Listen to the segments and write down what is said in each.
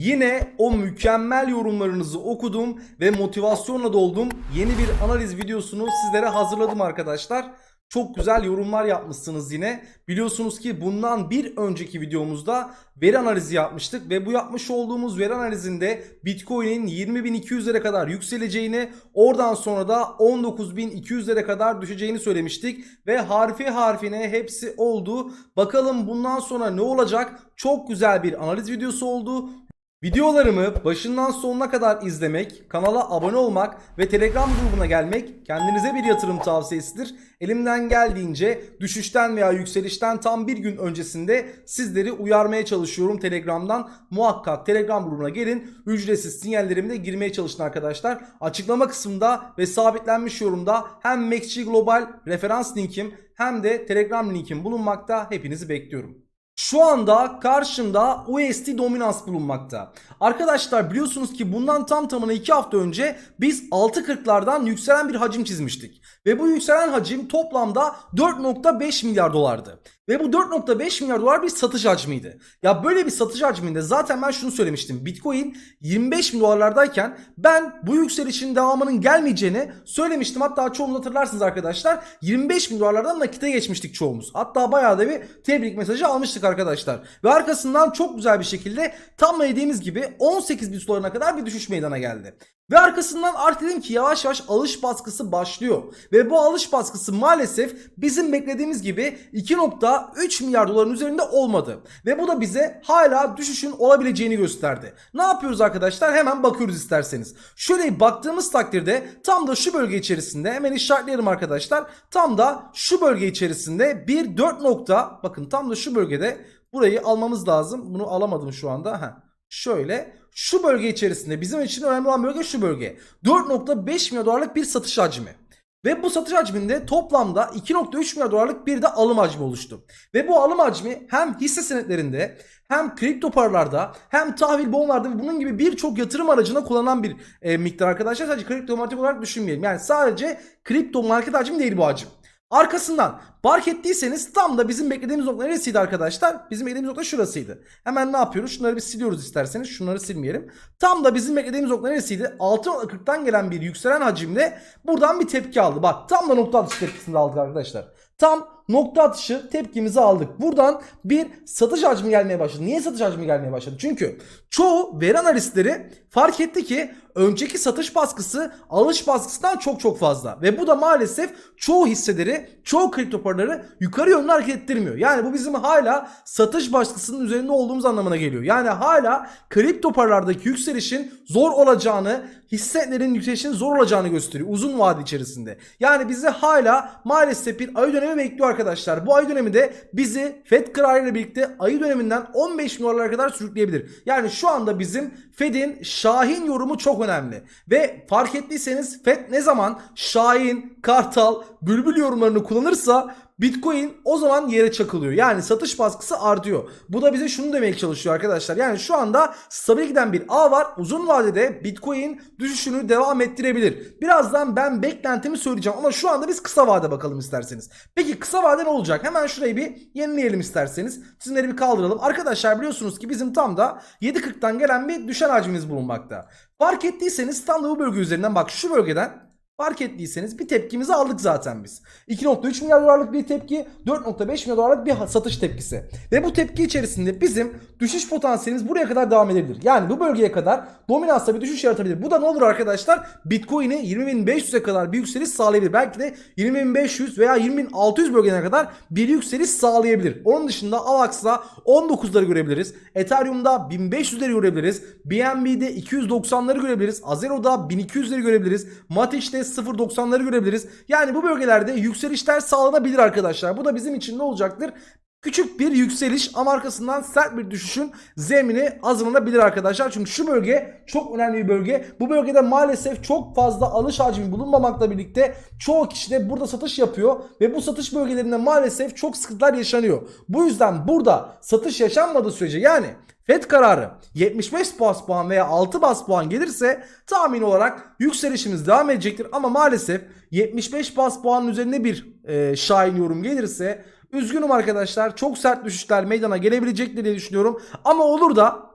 Yine o mükemmel yorumlarınızı okudum ve motivasyonla doldum. Yeni bir analiz videosunu sizlere hazırladım arkadaşlar. Çok güzel yorumlar yapmışsınız yine. Biliyorsunuz ki bundan bir önceki videomuzda veri analizi yapmıştık ve bu yapmış olduğumuz veri analizinde Bitcoin'in 20.200'lere kadar yükseleceğini, oradan sonra da 19.200'lere kadar düşeceğini söylemiştik ve harfi harfine hepsi oldu. Bakalım bundan sonra ne olacak? Çok güzel bir analiz videosu oldu. Videolarımı başından sonuna kadar izlemek, kanala abone olmak ve Telegram grubuna gelmek kendinize bir yatırım tavsiyesidir. Elimden geldiğince düşüşten veya yükselişten tam bir gün öncesinde sizleri uyarmaya çalışıyorum Telegram'dan. Muhakkak Telegram grubuna gelin. Ücretsiz sinyallerime girmeye çalışın arkadaşlar. Açıklama kısmında ve sabitlenmiş yorumda hem MaxG Global referans linkim hem de Telegram linkim bulunmakta. Hepinizi bekliyorum. Şu anda karşımda USD dominans bulunmakta. Arkadaşlar biliyorsunuz ki bundan tam tamına 2 hafta önce biz 6.40'lardan yükselen bir hacim çizmiştik. Ve bu yükselen hacim toplamda 4.5 milyar dolardı. Ve bu 4.5 milyar dolar bir satış hacmiydi. Ya böyle bir satış hacminde zaten ben şunu söylemiştim. Bitcoin 25 bin dolarlardayken ben bu yükselişin devamının gelmeyeceğini söylemiştim. Hatta çoğunuz hatırlarsınız arkadaşlar. 25 bin dolarlardan nakite geçmiştik çoğumuz. Hatta bayağı da bir tebrik mesajı almıştık arkadaşlar. Ve arkasından çok güzel bir şekilde tam dediğimiz gibi 18 bin dolarına kadar bir düşüş meydana geldi. Ve arkasından artık dedim ki yavaş yavaş alış baskısı başlıyor. Ve bu alış baskısı maalesef bizim beklediğimiz gibi 2.3 milyar doların üzerinde olmadı. Ve bu da bize hala düşüşün olabileceğini gösterdi. Ne yapıyoruz arkadaşlar? Hemen bakıyoruz isterseniz. Şöyle baktığımız takdirde tam da şu bölge içerisinde hemen işaretleyelim arkadaşlar. Tam da şu bölge içerisinde bir 4 nokta bakın tam da şu bölgede burayı almamız lazım. Bunu alamadım şu anda. Heh. Şöyle şu bölge içerisinde bizim için önemli olan bölge şu bölge. 4.5 milyar dolarlık bir satış hacmi. Ve bu satış hacminde toplamda 2.3 milyar dolarlık bir de alım hacmi oluştu. Ve bu alım hacmi hem hisse senetlerinde hem kripto paralarda hem tahvil bonlarda ve bunun gibi birçok yatırım aracına kullanılan bir e, miktar arkadaşlar. Sadece kripto market olarak düşünmeyelim. Yani sadece kripto market hacmi değil bu hacim. Arkasından fark ettiyseniz tam da bizim beklediğimiz nokta neresiydi arkadaşlar? Bizim beklediğimiz nokta şurasıydı. Hemen ne yapıyoruz? Şunları bir siliyoruz isterseniz. Şunları silmeyelim. Tam da bizim beklediğimiz nokta neresiydi? 6.40'tan gelen bir yükselen hacimle buradan bir tepki aldı. Bak tam da nokta atışı tepkisini aldık arkadaşlar. Tam nokta atışı tepkimizi aldık. Buradan bir satış hacmi gelmeye başladı. Niye satış hacmi gelmeye başladı? Çünkü çoğu veri analistleri fark etti ki önceki satış baskısı alış baskısından çok çok fazla. Ve bu da maalesef çoğu hisseleri, çoğu kripto paraları yukarı yönlü hareket ettirmiyor. Yani bu bizim hala satış baskısının üzerinde olduğumuz anlamına geliyor. Yani hala kripto paralardaki yükselişin zor olacağını, hisselerin yükselişinin zor olacağını gösteriyor uzun vade içerisinde. Yani bizi hala maalesef bir ay dönemi bekliyor arkadaşlar. Bu ay dönemi de bizi FED kararıyla birlikte ayı döneminden 15 bin kadar sürükleyebilir. Yani şu anda bizim Fed'in Şahin yorumu çok önemli. Ve fark ettiyseniz Fed ne zaman Şahin, Kartal, Bülbül yorumlarını kullanırsa Bitcoin o zaman yere çakılıyor. Yani satış baskısı artıyor. Bu da bize şunu demeye çalışıyor arkadaşlar. Yani şu anda stabil giden bir ağ var. Uzun vadede Bitcoin düşüşünü devam ettirebilir. Birazdan ben beklentimi söyleyeceğim ama şu anda biz kısa vade bakalım isterseniz. Peki kısa vade ne olacak? Hemen şurayı bir yenileyelim isterseniz. Çizimleri bir kaldıralım. Arkadaşlar biliyorsunuz ki bizim tam da 7.40'tan gelen bir düşen hacmimiz bulunmakta. Fark ettiyseniz tam da bu bölge üzerinden bak şu bölgeden Fark ettiyseniz bir tepkimizi aldık zaten biz. 2.3 milyar dolarlık bir tepki, 4.5 milyar dolarlık bir satış tepkisi. Ve bu tepki içerisinde bizim düşüş potansiyelimiz buraya kadar devam edebilir. Yani bu bölgeye kadar dominansla bir düşüş yaratabilir. Bu da ne olur arkadaşlar? Bitcoin'i 20.500'e kadar bir yükseliş sağlayabilir. Belki de 20.500 veya 20.600 bölgelerine kadar bir yükseliş sağlayabilir. Onun dışında AVAX'da 19'ları görebiliriz. Ethereum'da 1500'leri görebiliriz. BNB'de 290'ları görebiliriz. Azero'da 1200'leri görebiliriz. Matix'te 0.90'ları görebiliriz. Yani bu bölgelerde yükselişler sağlanabilir arkadaşlar. Bu da bizim için ne olacaktır? Küçük bir yükseliş ama arkasından sert bir düşüşün zemini hazırlanabilir arkadaşlar. Çünkü şu bölge çok önemli bir bölge. Bu bölgede maalesef çok fazla alış hacmi bulunmamakla birlikte çoğu kişi de burada satış yapıyor. Ve bu satış bölgelerinde maalesef çok sıkıntılar yaşanıyor. Bu yüzden burada satış yaşanmadığı sürece yani FED kararı 75 bas puan veya 6 bas puan gelirse tahmin olarak yükselişimiz devam edecektir. Ama maalesef 75 bas puanın üzerinde bir e, şahin yorum gelirse üzgünüm arkadaşlar çok sert düşüşler meydana gelebilecektir diye düşünüyorum. Ama olur da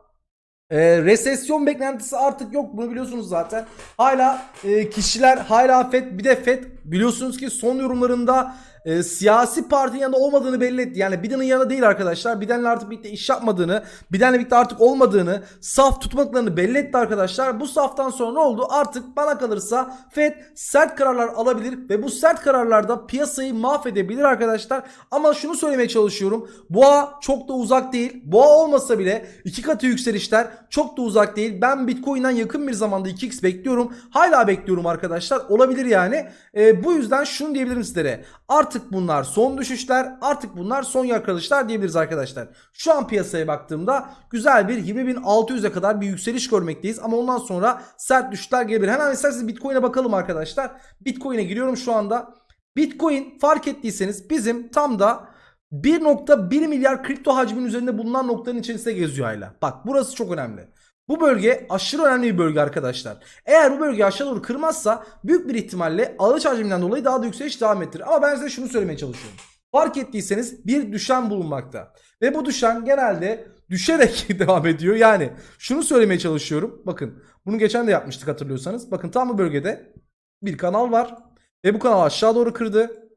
Ee, resesyon beklentisi artık yok. Bunu biliyorsunuz zaten. Hala e, kişiler hala FED bir de FED biliyorsunuz ki son yorumlarında e, siyasi partinin yanında olmadığını belli etti. Yani Biden'ın yanında değil arkadaşlar. Biden'le artık birlikte iş yapmadığını, Biden'le birlikte artık olmadığını, saf tutmadıklarını belli etti arkadaşlar. Bu saftan sonra ne oldu? Artık bana kalırsa FED sert kararlar alabilir ve bu sert kararlarda piyasayı mahvedebilir arkadaşlar. Ama şunu söylemeye çalışıyorum. Boğa çok da uzak değil. Boğa olmasa bile iki katı yükselişler çok da uzak değil. Ben Bitcoin'den yakın bir zamanda 2x bekliyorum. Hala bekliyorum arkadaşlar. Olabilir yani. E, bu yüzden şunu diyebilirim sizlere. Artık bunlar son düşüşler. Artık bunlar son yakalışlar diyebiliriz arkadaşlar. Şu an piyasaya baktığımda güzel bir 20.600'e kadar bir yükseliş görmekteyiz. Ama ondan sonra sert düşüşler gelebilir. Hemen isterseniz Bitcoin'e bakalım arkadaşlar. Bitcoin'e giriyorum şu anda. Bitcoin fark ettiyseniz bizim tam da 1.1 milyar kripto hacmin üzerinde bulunan noktanın içerisinde geziyor hala. Bak burası çok önemli. Bu bölge aşırı önemli bir bölge arkadaşlar. Eğer bu bölge aşağı doğru kırmazsa büyük bir ihtimalle alış hacminden dolayı daha da yükseliş devam ettirir. Ama ben size şunu söylemeye çalışıyorum. Fark ettiyseniz bir düşen bulunmakta. Ve bu düşen genelde düşerek devam ediyor. Yani şunu söylemeye çalışıyorum. Bakın bunu geçen de yapmıştık hatırlıyorsanız. Bakın tam bu bölgede bir kanal var. Ve bu kanal aşağı doğru kırdı.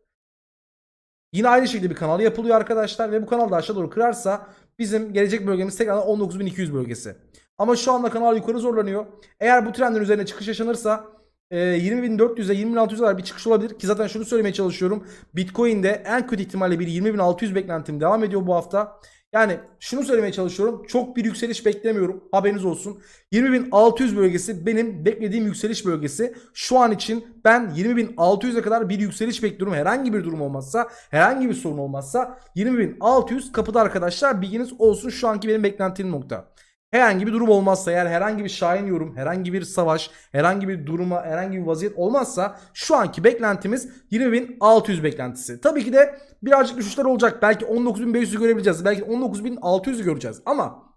Yine aynı şekilde bir kanal yapılıyor arkadaşlar ve bu kanal da aşağı doğru kırarsa bizim gelecek bölgemiz tekrardan 19.200 bölgesi. Ama şu anda kanal yukarı zorlanıyor. Eğer bu trendin üzerine çıkış yaşanırsa e, 20.400'e 20.600'e kadar bir çıkış olabilir ki zaten şunu söylemeye çalışıyorum. Bitcoin'de en kötü ihtimalle bir 20.600 beklentim devam ediyor bu hafta. Yani şunu söylemeye çalışıyorum. Çok bir yükseliş beklemiyorum. Haberiniz olsun. 20.600 bölgesi benim beklediğim yükseliş bölgesi. Şu an için ben 20.600'e kadar bir yükseliş bekliyorum. Herhangi bir durum olmazsa, herhangi bir sorun olmazsa 20.600 kapıda arkadaşlar. Bilginiz olsun şu anki benim beklentilim nokta. Herhangi bir durum olmazsa eğer herhangi bir şahin yorum, herhangi bir savaş, herhangi bir duruma, herhangi bir vaziyet olmazsa şu anki beklentimiz 20.600 beklentisi. Tabii ki de birazcık düşüşler olacak. Belki 19.500'ü görebileceğiz. Belki 19.600'ü göreceğiz. Ama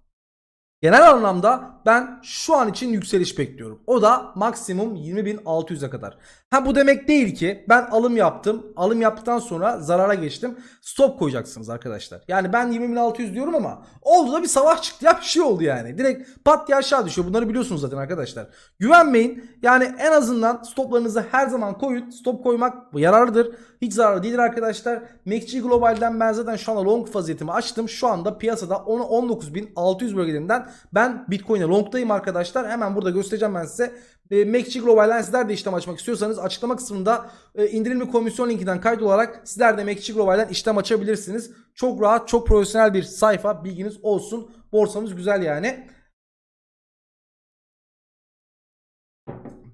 genel anlamda ben şu an için yükseliş bekliyorum. O da maksimum 20.600'e kadar. Ha bu demek değil ki ben alım yaptım. Alım yaptıktan sonra zarara geçtim. Stop koyacaksınız arkadaşlar. Yani ben 20.600 diyorum ama oldu da bir savaş çıktı ya bir şey oldu yani. Direkt pat diye aşağı düşüyor. Bunları biliyorsunuz zaten arkadaşlar. Güvenmeyin. Yani en azından stoplarınızı her zaman koyun. Stop koymak yararlıdır. Hiç zararlı değildir arkadaşlar. MACD Global'den ben zaten şu anda long vaziyetimi açtım. Şu anda piyasada 19.600 bölgelerinden ben Bitcoin'e long'dayım arkadaşlar. Hemen burada göstereceğim ben size. E, MACD Global'den sizler de işlem açmak istiyorsanız açıklama kısmında e, indirimli komisyon linkinden kaydolarak sizler de MACD Global'den işlem açabilirsiniz. Çok rahat, çok profesyonel bir sayfa. Bilginiz olsun. Borsamız güzel yani.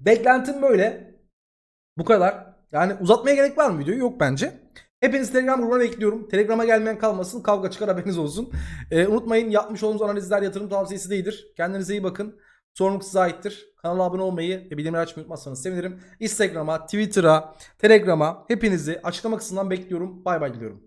Beklentim böyle. Bu kadar. Yani uzatmaya gerek var mı videoyu? Yok bence. Hepiniz Telegram grubuna bekliyorum. Telegram'a gelmeyen kalmasın. Kavga çıkar haberiniz olsun. Ee, unutmayın yapmış olduğunuz analizler yatırım tavsiyesi değildir. Kendinize iyi bakın. Sorumluluk size aittir. Kanala abone olmayı ve bildirimleri açmayı unutmazsanız sevinirim. Instagram'a, Twitter'a, Telegram'a hepinizi açıklama kısmından bekliyorum. Bay bay diliyorum.